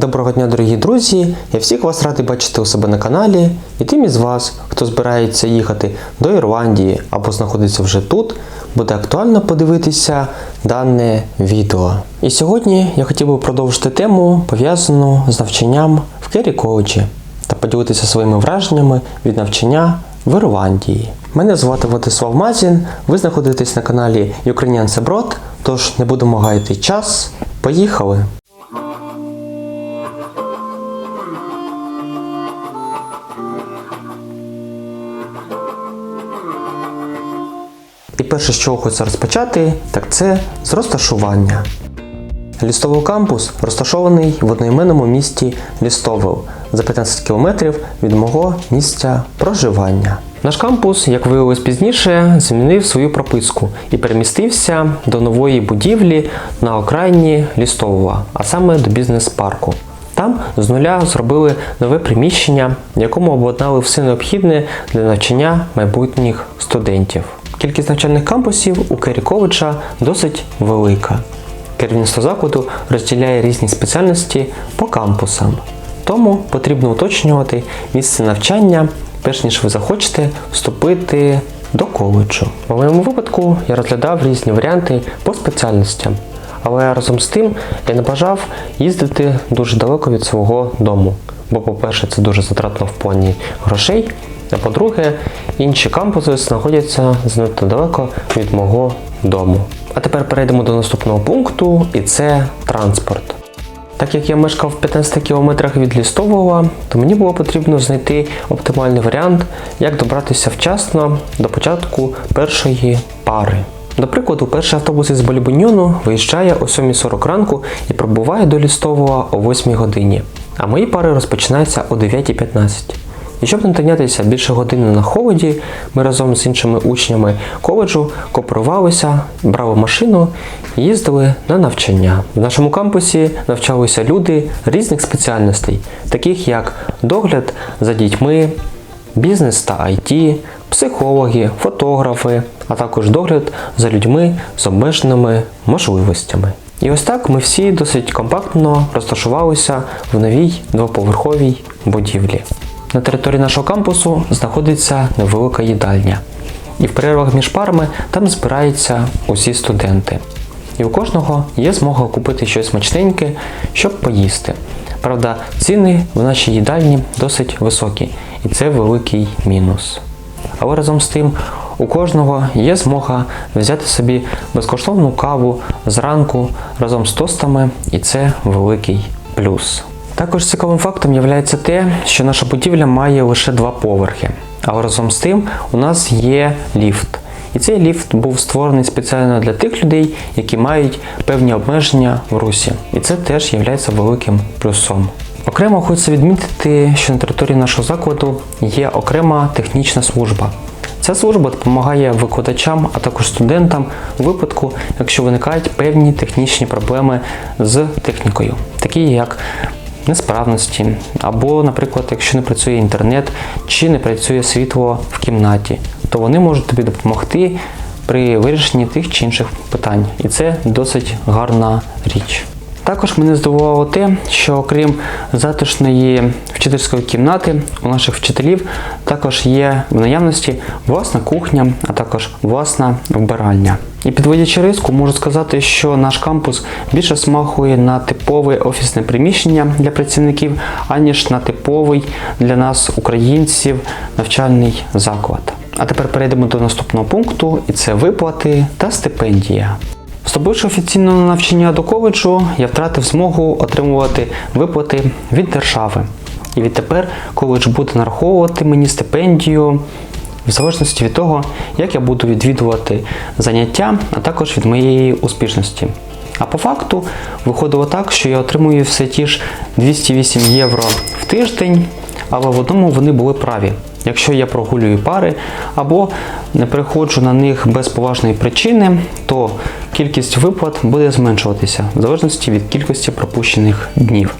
Доброго дня, дорогі друзі! Я всіх вас радий бачити у себе на каналі. І тим із вас, хто збирається їхати до Ірландії або знаходиться вже тут, буде актуально подивитися дане відео. І сьогодні я хотів би продовжити тему, пов'язану з навчанням в Керрі коледжі та поділитися своїми враженнями від навчання в Ірландії. Мене звати Владислав Мазін, ви знаходитесь на каналі Ukrainians Abroad, тож не будемо гаяти час. Поїхали! І перше, з чого хочеться розпочати, так це з розташування. Лістовий кампус розташований в одноіменному місті Лістовел за 15 км від мого місця проживання. Наш кампус, як виявилось пізніше, змінив свою прописку і перемістився до нової будівлі на окраїні Лістовова, а саме до бізнес-парку. Там з нуля зробили нове приміщення, в якому обладнали все необхідне для навчання майбутніх студентів. Кількість навчальних кампусів у Керіковича досить велика. Керівництво закладу розділяє різні спеціальності по кампусам. Тому потрібно уточнювати місце навчання, перш ніж ви захочете вступити до коледжу. У моєму випадку я розглядав різні варіанти по спеціальностям, але разом з тим я не бажав їздити дуже далеко від свого дому. Бо, по-перше, це дуже затратно в плані грошей, а по-друге, інші кампуси знаходяться занадто далеко від мого дому. А тепер перейдемо до наступного пункту, і це транспорт. Так як я мешкав в 15 кілометрах від Лістового, то мені було потрібно знайти оптимальний варіант, як добратися вчасно до початку першої пари. До прикладу, перший автобус із Бальбуньйону виїжджає о 7.40 ранку і прибуває до Лістового о 8 годині, а мої пари розпочинаються о 9.15. І щоб не тинятися більше години на холоді, ми разом з іншими учнями коледжу кооперувалися, брали машину їздили на навчання. В нашому кампусі навчалися люди різних спеціальностей, таких як догляд за дітьми, бізнес та IT, психологи, фотографи, а також догляд за людьми з обмеженими можливостями. І ось так ми всі досить компактно розташувалися в новій двоповерховій будівлі. На території нашого кампусу знаходиться невелика їдальня. І в перервах між парами там збираються усі студенти. І у кожного є змога купити щось смачненьке, щоб поїсти. Правда, ціни в нашій їдальні досить високі, і це великий мінус. Але разом з тим, у кожного є змога взяти собі безкоштовну каву зранку разом з тостами, і це великий плюс. Також цікавим фактом є те, що наша будівля має лише два поверхи, але разом з тим у нас є ліфт. І цей ліфт був створений спеціально для тих людей, які мають певні обмеження в русі. І це теж є великим плюсом. Окремо хочеться відмітити, що на території нашого закладу є окрема технічна служба. Ця служба допомагає викладачам, а також студентам у випадку, якщо виникають певні технічні проблеми з технікою, такі як несправності, або, наприклад, якщо не працює інтернет чи не працює світло в кімнаті, то вони можуть тобі допомогти при вирішенні тих чи інших питань. І це досить гарна річ. Також мене здивувало те, що окрім затишної вчительської кімнати, у наших вчителів також є в наявності власна кухня, а також власна вбиральня. І підводячи риску, можу сказати, що наш кампус більше смахує на типове офісне приміщення для працівників, аніж на типовий для нас, українців, навчальний заклад. А тепер перейдемо до наступного пункту, і це виплати та стипендія. Вступивши офіційно на навчання до коледжу, я втратив змогу отримувати виплати від держави. І відтепер коледж буде нараховувати мені стипендію в залежності від того, як я буду відвідувати заняття, а також від моєї успішності. А по факту виходило так, що я отримую все ті ж 208 євро в тиждень, але в одному вони були праві. Якщо я прогулюю пари або не приходжу на них без поважної причини, то кількість виплат буде зменшуватися в залежності від кількості пропущених днів.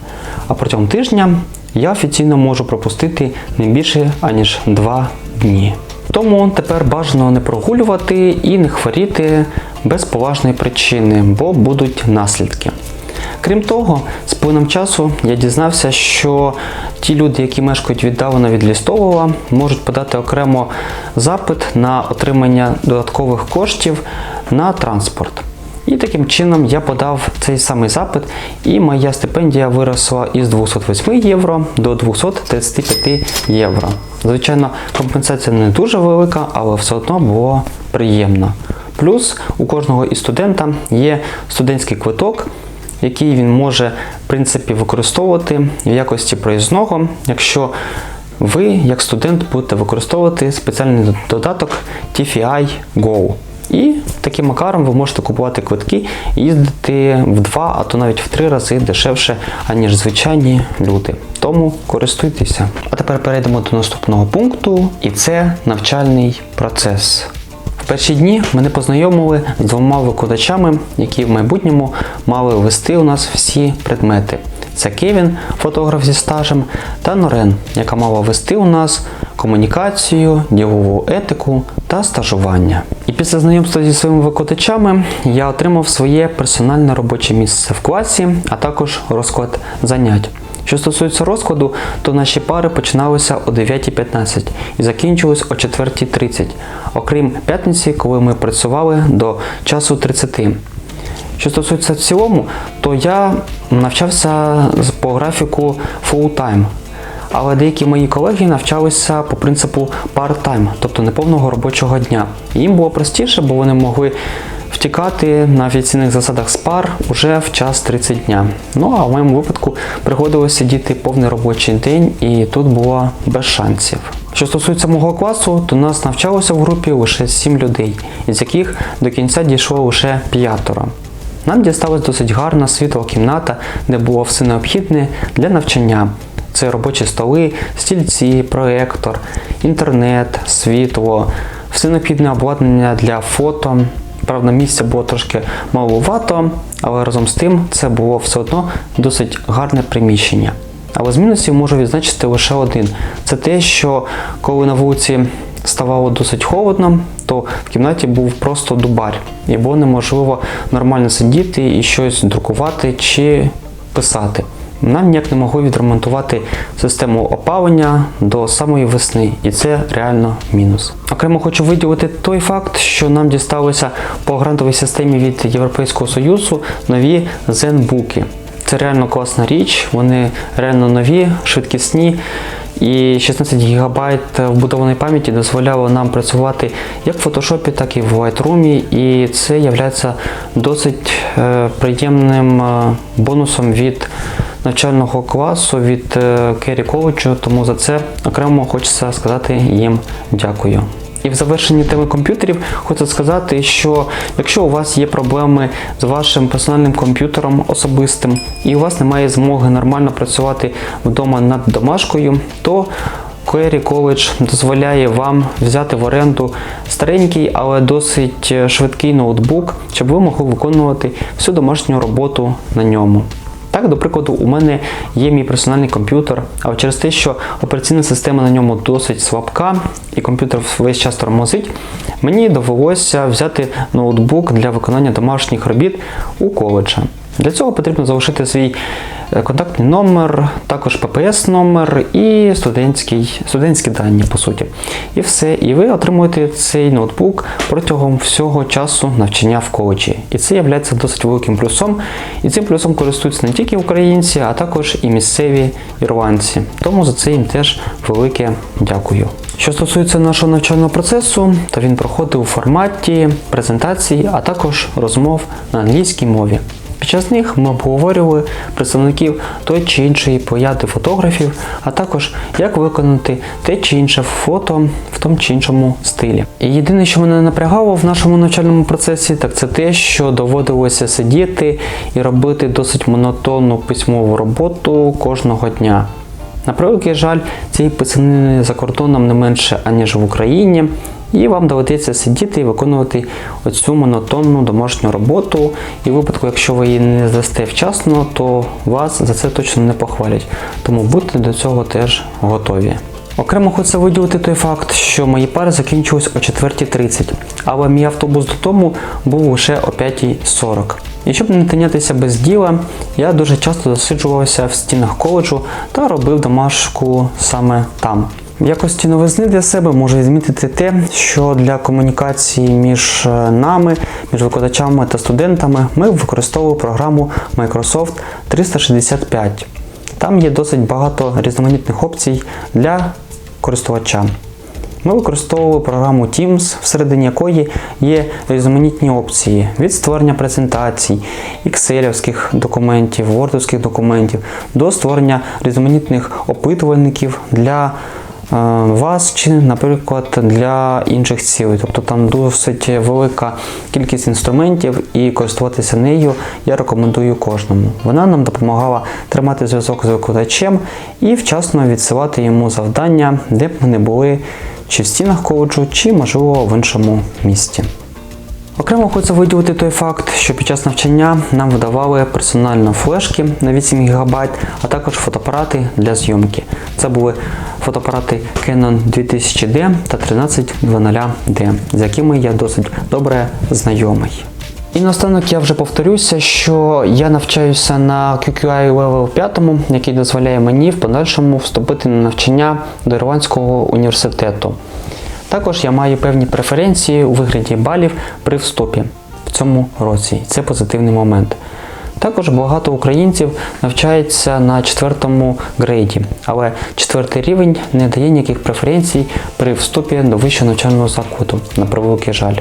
А протягом тижня я офіційно можу пропустити не більше аніж 2 дні. Тому тепер бажано не прогулювати і не хворіти без поважної причини, бо будуть наслідки. Крім того, з плином часу я дізнався, що ті люди, які мешкають віддалено від Лістового, можуть подати окремо запит на отримання додаткових коштів на транспорт. І таким чином я подав цей самий запит, і моя стипендія виросла із 208 євро до 235 євро. Звичайно, компенсація не дуже велика, але все одно було приємно. Плюс у кожного із студента є студентський квиток, який він може в принципі використовувати в якості проїзного, якщо ви, як студент, будете використовувати спеціальний додаток TFI Go. І таким макаром ви можете купувати квитки і їздити в два, а то навіть в три рази дешевше, аніж звичайні люди. Тому користуйтеся. А тепер перейдемо до наступного пункту, і це навчальний процес. В перші дні мене познайомили з двома викладачами, які в майбутньому мали вести у нас всі предмети. Це Кевін, фотограф зі стажем, та Норен, яка мала вести у нас комунікацію, ділову етику та стажування. І після знайомства зі своїми викладачами я отримав своє персональне робоче місце в класі, а також розклад занять. Що стосується розкладу, то наші пари починалися о 9.15 і закінчились о 4.30, окрім п'ятниці, коли ми працювали до часу 30. Що стосується в цілому, то я навчався по графіку full-time. Але деякі мої колеги навчалися по принципу part-time, тобто неповного робочого дня. Їм було простіше, бо вони могли втікати на офіційних засадах з пар уже в час 30 дня. Ну а в моєму випадку приходилося сидіти повний робочий день, і тут було без шансів. Що стосується мого класу, то нас навчалося в групі лише 7 людей, із яких до кінця дійшло лише п'ятеро. Нам дісталась досить гарна світла кімната, де було все необхідне для навчання. Це робочі столи, стільці, проектор, інтернет, світло, все необхідне обладнання для фото. Правда, місця було трошки маловато, але разом з тим це було все одно досить гарне приміщення. Але з мінусів можу відзначити лише один: це те, що коли на вулиці ставало досить холодно, то в кімнаті був просто дубар, і було неможливо нормально сидіти і щось друкувати чи писати. Нам ніяк не могли відремонтувати систему опалення до самої весни, і це реально мінус. Окремо хочу виділити той факт, що нам дісталося по грантовій системі від Європейського Союзу нові зенбуки. Це реально класна річ, вони реально нові, швидкісні. І 16 ГБ вбудованої пам'яті дозволяло нам працювати як в фотошопі, так і в Lightroom, і це є досить е, приємним е, бонусом від навчального класу, від е, Керрі коледжу, тому за це окремо хочеться сказати їм дякую. І в завершенні теми комп'ютерів хочу сказати, що якщо у вас є проблеми з вашим персональним комп'ютером особистим і у вас немає змоги нормально працювати вдома над домашкою, то Query College дозволяє вам взяти в оренду старенький, але досить швидкий ноутбук, щоб ви могли виконувати всю домашню роботу на ньому. Так, до прикладу, у мене є мій персональний комп'ютер, а через те, що операційна система на ньому досить слабка і комп'ютер весь час тормозить, мені довелося взяти ноутбук для виконання домашніх робіт у коледжа. Для цього потрібно залишити свій е, контактний номер, також ППС номер і студентські дані, по суті. І все. І ви отримуєте цей ноутбук протягом всього часу навчання в коледжі. І це є досить великим плюсом. І цим плюсом користуються не тільки українці, а також і місцеві ірландці. Тому за це їм теж велике дякую. Що стосується нашого навчального процесу, то він проходив у форматі презентацій, а також розмов на англійській мові. Час них ми обговорювали представників той чи іншої пояди фотографів, а також як виконати те чи інше фото в тому чи іншому стилі. І єдине, що мене напрягало в нашому навчальному процесі, так це те, що доводилося сидіти і робити досить монотонну письмову роботу кожного дня. На превеликий жаль, цієї писанини за кордоном не менше, аніж в Україні, і вам доведеться сидіти і виконувати оцю монотонну домашню роботу. І в випадку, якщо ви її не здасте вчасно, то вас за це точно не похвалять. Тому будьте до цього теж готові. Окремо хочу виділити той факт, що мої пари закінчились о 4.30, але мій автобус додому був лише о 5.40. І щоб не тинятися без діла, я дуже часто засиджувався в стінах коледжу та робив домашку саме там. В якості новизни для себе можу відмітити те, що для комунікації між е, нами, між викладачами та студентами ми використовували програму Microsoft 365. Там є досить багато різноманітних опцій для користувача. Ми використовували програму Teams, всередині якої є різноманітні опції від створення презентацій, excel документів, word документів до створення різноманітних опитувальників для вас чи, наприклад, для інших цілей. Тобто там досить велика кількість інструментів і користуватися нею я рекомендую кожному. Вона нам допомагала тримати зв'язок з викладачем і вчасно відсилати йому завдання, де б ми не були чи в стінах коледжу, чи можливо в іншому місті. Окремо хочу виділити той факт, що під час навчання нам видавали персонально флешки на 8 ГБ, а також фотоапарати для зйомки. Це були фотоапарати Canon 2000D та 1300D, з якими я досить добре знайомий. І наостанок я вже повторюся, що я навчаюся на QQI Level 5, який дозволяє мені в подальшому вступити на навчання до Ірландського університету. Також я маю певні преференції у вигляді балів при вступі в цьому році. Це позитивний момент. Також багато українців навчається на четвертому грейді, але четвертий рівень не дає ніяких преференцій при вступі до вищого навчального закладу, на превеликий жаль.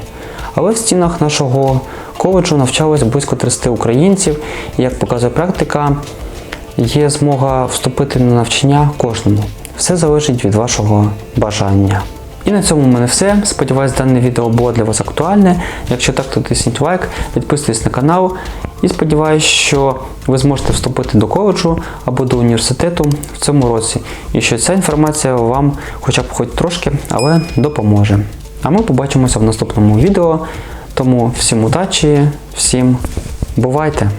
Але в стінах нашого коледжу навчалось близько 30 українців, і як показує практика, є змога вступити на навчання кожному. Все залежить від вашого бажання. І на цьому в мене все. Сподіваюсь, дане відео було для вас актуальне. Якщо так, то тисніть лайк, підписуйтесь на канал. І сподіваюсь, що ви зможете вступити до коледжу або до університету в цьому році. І що ця інформація вам хоча б хоч трошки, але допоможе. А ми побачимося в наступному відео. Тому всім удачі, всім бувайте!